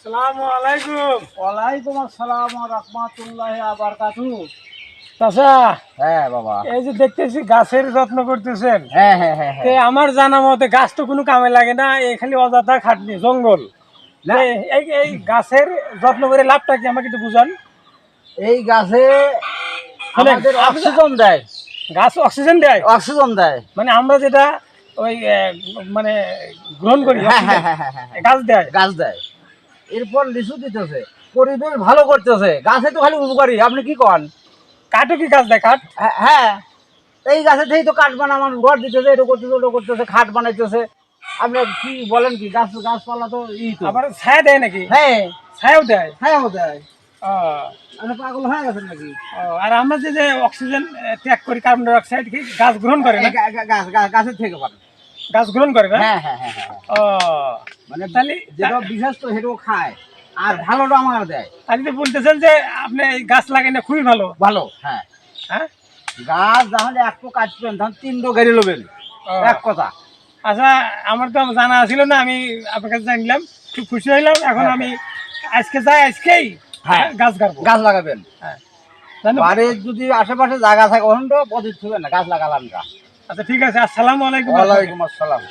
আসসালামু আলাইকুম। ওয়ালাইকুম আসসালাম রহমতুল্লাহ আবরকাতু চাচা হ্যাঁ বাবা। এই যে দেখতেছি গাছের যত্ন করতেছেন। হ্যাঁ হ্যাঁ হ্যাঁ আমার জানা মতে গাছ তো কোনো কামে লাগে না এই খালি অযথা খাটনি জঙ্গল। এই- এই গাছের যত্ন করে লাভটা কি আমাকে একটু বুঝান? এই গাছে আমাদের অক্সিজেন দেয়। গাছ অক্সিজেন দেয়? অক্সিজেন দেয়। মানে আমরা যেটা ওই মানে গ্রহণ করি গাছ দেয়। গাছ দেয়। এরপর লিচু দিতেছে পরিবেশ ভালো করতেছে গাছে তো খালি উপকারী আপনি কি কন? কাঠও কি গাছ দেয় কাঠ? হ্যাঁ, হ্যাঁ এই গাছে থেকেই তো কাঠ বানানো ঘর দিতেছে এটা করতেছে ওটা করতেছে খাট বানাইতেছে। আপনি কি বলেন কি গাছ গাছপালা তো ই তো। আবার ছায়া দেয় নাকি? হ্যাঁ। ছায়াও দেয়? হ্যাঁ দেয়। পাগল হয়ে গেছেন নাকি? আর আমরা যে যে অক্সিজেন ত্যাগ করি কার্বন ডাই অক্সাইড কি গাছ গ্রহণ করে গাছ গাছের থেকে পান গাছ গ্রহণ করে না? হ্যাঁ হ্যাঁ হ্যাঁ হ্যাঁ ও। মানে তাহলে যেটা বিশেষ তো সেটাও খায় আর ভালোটা আমার দেয়। তাহলে তো বলতেছেন যে আপনি গাছ লাগাই না খুবই ভালো। ভালো হ্যাঁ। হ্যাঁ? গাছ যখন একটু কাটবেন তখন তিনটো গাড়ি লবেন ও, এক কথা। আচ্ছা আমার তো জানা ছিল না আমি আপনার কাছে জানলাম খুব খুশি হইলাম। এখন আমি আজকে যাই আজকেই হ্যাঁ। গাছ গাড়বো। গাছ লাগাবেন। হ্যাঁ। বাড়ির যদি আশেপাশে জায়গা থাকে ওখান তো পজিট না গাছ লাগালাম গা আচ্ছা ঠিক আছে আসসালামু আলাইকুম। ওয়ালাইকুম আসসালাম।